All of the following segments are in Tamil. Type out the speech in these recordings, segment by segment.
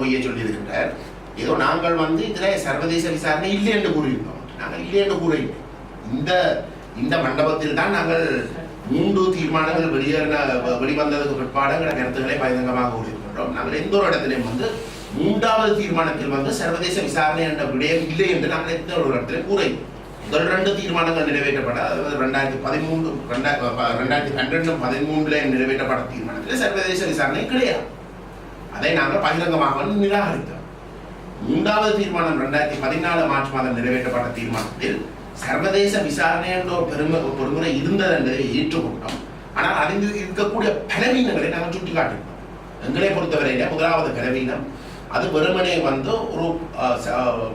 பொய்யை சொல்லியிருக்கின்றார். ஏதோ நாங்கள் வந்து இதில் சர்வதேச விசாரணை இல்லை என்று கூறியிருந்தோம். நாங்கள் இல்லை என்று கூறியிருந்தோம் இந்த இந்த மண்டபத்தில் தான் நாங்கள் மூன்று தீர்மானங்கள் வெளியேறின வெளிவந்ததுக்கு பிற்பாடு எங்களோட கருத்துக்களை பகிரங்கமாக கூறியிருக்கின்றோம். நாங்கள் எந்த ஒரு இடத்திலையும் வந்து மூன்றாவது தீர்மானத்தில் வந்து சர்வதேச விசாரணை என்ற விடயம் இல்லை என்று நாங்கள் எந்த ஒரு இடத்துல கூறியிருந்தோம் முதல் ரெண்டு தீர்மானங்கள் நிறைவேற்றப்பட அதாவது ரெண்டாயிரத்தி பதிமூன்று ரெண்டாயிரத்தி பன்னெண்டு பதிமூன்றுல நிறைவேற்றப்பட்ட தீர்மானத்தில் சர்வதேச விசாரணை கிடையாது. அதை நாங்கள் பகிரங்கமாக நிராகரித்தோம். மூன்றாவது தீர்மானம் ரெண்டாயிரத்தி பதினாலு மார்ச் மாதம் நிறைவேற்றப்பட்ட தீர்மானத்தில் சர்வதேச விசாரணை என்ற ஒரு பெருமை பொறுமுறை இருந்தது என்பதை ஏற்றுக்கொண்டோம். ஆனால் அதில் இருக்கக்கூடிய பலவீனங்களை நாங்கள் சுட்டிக்காட்டினோம் எங்களை பொறுத்தவரையில முதலாவது பலவீனம் அது வெறுமனே வந்து ஒரு அஹ்,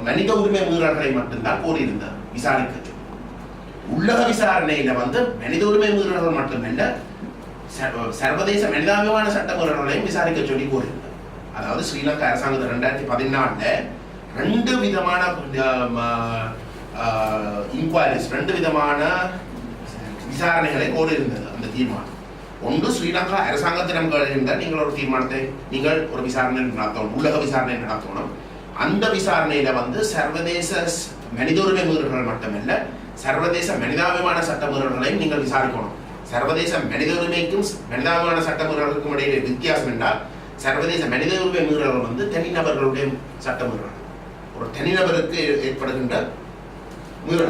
மனித உரிமை மீறல்களை மட்டும்தான் கோரியிருந்தது விசாரிக்க உள்ளக விசாரணையில வந்து மனித உரிமை மீறல்கள் மட்டுமல்ல சர்வதேச மனிதாபிமான சட்ட மீறல்களையும் விசாரிக்க சொல்லி கூறியிருந்தது அதாவது ஸ்ரீலங்கா அரசாங்கத்தில் ரெண்டாயிரத்தி பதினாலில் ரெண்டு விதமான இன்கொயரிஸ் ரெண்டு விதமான விசாரணைகளை கோரியிருந்தது அந்த தீர்மானம். ஒன்று ஸ்ரீலங்கா அரசாங்கத்திடம் இருந்தால் நீங்கள் ஒரு தீர்மானத்தை நீங்கள் ஒரு விசாரணை நடத்தணும் உள்ளக விசாரணை நடத்தணும். அந்த விசாரணையில வந்து சர்வதேச மனித உரிமை மீறல்கள் மட்டுமல்ல சர்வதேச மனிதாபிமான சட்ட மீறல்களையும் நீங்கள் விசாரிக்கணும். சர்வதேச மனித உரிமைக்கும் மனிதாபிமான சட்ட மீறல்களுக்கும் இடையில வித்தியாசம் என்றால் சர்வதேச மனித உரிமை மீறல்கள் வந்து தனிநபர்களுடைய சட்ட மீறல் ஒரு தனிநபருக்கு ஏற்படுகின்ற மீறல்.